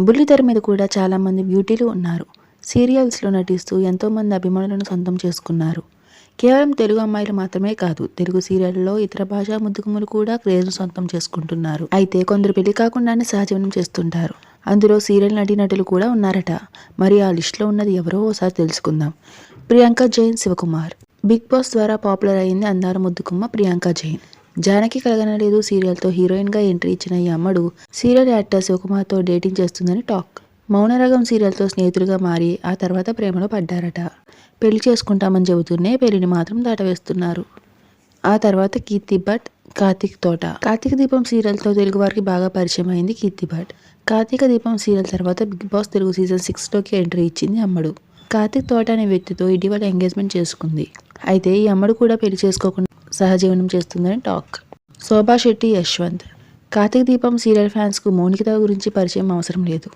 బుల్లితెర మీద కూడా చాలామంది బ్యూటీలు ఉన్నారు. సీరియల్స్లో నటిస్తూ ఎంతోమంది అభిమానులను సొంతం చేసుకున్నారు. కేవలం తెలుగు అమ్మాయిలు మాత్రమే కాదు తెలుగు సీరియల్లో ఇతర భాషా ముద్దుగుములు కూడా క్రేజ్ను సొంతం చేసుకుంటున్నారు. అయితే కొందరు పెళ్ళి కాకుండానే సహజీవనం చేస్తుంటారు. అందులో సీరియల్ నటీనటులు కూడా ఉన్నారట. మరి ఆ లిస్టులో ఉన్నది ఎవరో ఓసారి తెలుసుకుందాం. ప్రియాంక జైన్ శివకుమార్. బిగ్ బాస్ ద్వారా పాపులర్ అయింది అందాల ముద్దుకుమ్మ ప్రియాంక జైన్. జానకి కలగనలేదు సీరియల్తో హీరోయిన్గా ఎంట్రీ ఇచ్చిన ఈ అమ్మడు సీరియల్ యాక్టర్ శివకుమార్తో డేటింగ్ చేస్తుందని టాక్. మౌనరగం సీరియల్తో స్నేహితులుగా మారి ఆ తర్వాత ప్రేమలో పడ్డారట. పెళ్ళి చేసుకుంటామని చెబుతూనే పెళ్ళిని మాత్రం దాటవేస్తున్నారు. ఆ తర్వాత కీర్తి భట్ కార్తీక్ తోట. కార్తీక దీపం సీరియల్తో తెలుగు వారికి బాగా పరిచయం అయింది కీర్తి భట్. కార్తీక దీపం సీరియల్ తర్వాత బిగ్ బాస్ తెలుగు సీజన్ సిక్స్లోకి ఎంట్రీ ఇచ్చింది అమ్మడు. కార్తీక్ తోట అనే వ్యక్తితో ఇటీవల ఎంగేజ్మెంట్ చేసుకుంది. అయితే ఈ అమ్మడు కూడా పెళ్ళి చేసుకోకుండా సహజీవనం చేస్తుందని టాక్. శోభా శెట్టి యశ్వంత్. కార్తీక దీపం సీరియల్ ఫ్యాన్స్కు మౌనికత గురించి పరిచయం అవసరం లేదు.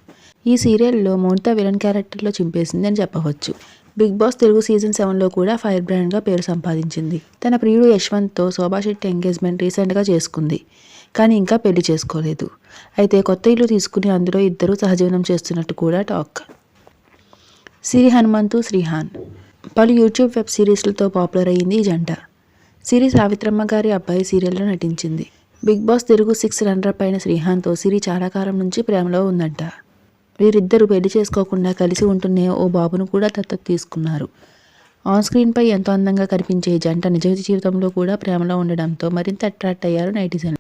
ఈ సీరియల్లో మౌనిత విలన్ క్యారెక్టర్లో చింపేసింది అని చెప్పవచ్చు. బిగ్ బాస్ తెలుగు సీజన్ సెవెన్లో కూడా ఫైర్ బ్రాండ్గా పేరు సంపాదించింది. తన ప్రియుడు యశ్వంత్తో శోభా శెట్టి ఎంగేజ్మెంట్ రీసెంట్గా చేసుకుంది కానీ ఇంకా పెళ్ళి చేసుకోలేదు. అయితే కొత్త ఇల్లు తీసుకుని అందులో ఇద్దరు సహజీవనం చేస్తున్నట్టు కూడా టాక్. సిరి హనుమంతు శ్రీహాన్. పలు యూట్యూబ్ వెబ్ సిరీస్లతో పాపులర్ అయ్యింది ఈ జంట. సిరి సావిత్రమ్మ గారి అబ్బాయి సీరియల్లో నటించింది. Bigg Boss Telugu six runner పైన శ్రీహాన్తో సిరి చాలా కాలం నుంచి ప్రేమలో ఉందంట. వీరిద్దరూ పెళ్ళి చేసుకోకుండా కలిసి ఉంటున్నే ఓ బాబును కూడా దత్తత తీసుకున్నారు. ఆన్ స్క్రీన్పై ఎంతో అందంగా కనిపించే జంట నిజ జీవితంలో కూడా ప్రేమలో ఉండడంతో మరింత అట్రాక్ట్ అయ్యారు netizen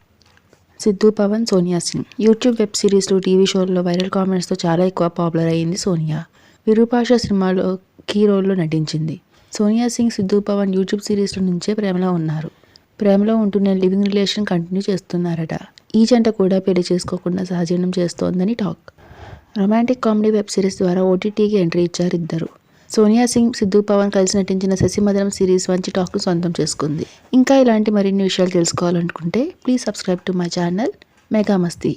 Siddhu Pavan Sonia Singh. YouTube web సిరీస్లు టీవీ షోల్లో వైరల్ కామెంట్స్తో చాలా ఎక్కువ పాపులర్ అయింది సోనియా. విరూపాష సినిమాలో కీ రోల్లో నటించింది. సోనియా సింగ్ సిద్ధు పవన్ యూట్యూబ్ సిరీస్ల నుంచే ప్రేమలో ఉన్నారు. ప్రేమలో ఉంటూనే లివింగ్ రిలేషన్ కంటిన్యూ చేస్తున్నారట. ఈ జంట కూడా పెళ్ళి చేసుకోకుండా సహజీవనం చేస్తోందని talk. Romantic comedy web series ద్వారా ఓటీటీకి ఎంట్రీ ఇచ్చారు ఇద్దరు. సోనియా సింగ్ సిద్ధు పవన్ కలిసి నటించిన శశిమధనం సిరీస్ మంచి టాక్ను సొంతం చేసుకుంది. ఇంకా ఇలాంటి మరిన్ని విషయాలు తెలుసుకోవాలనుకుంటే please subscribe to my channel. Megamasti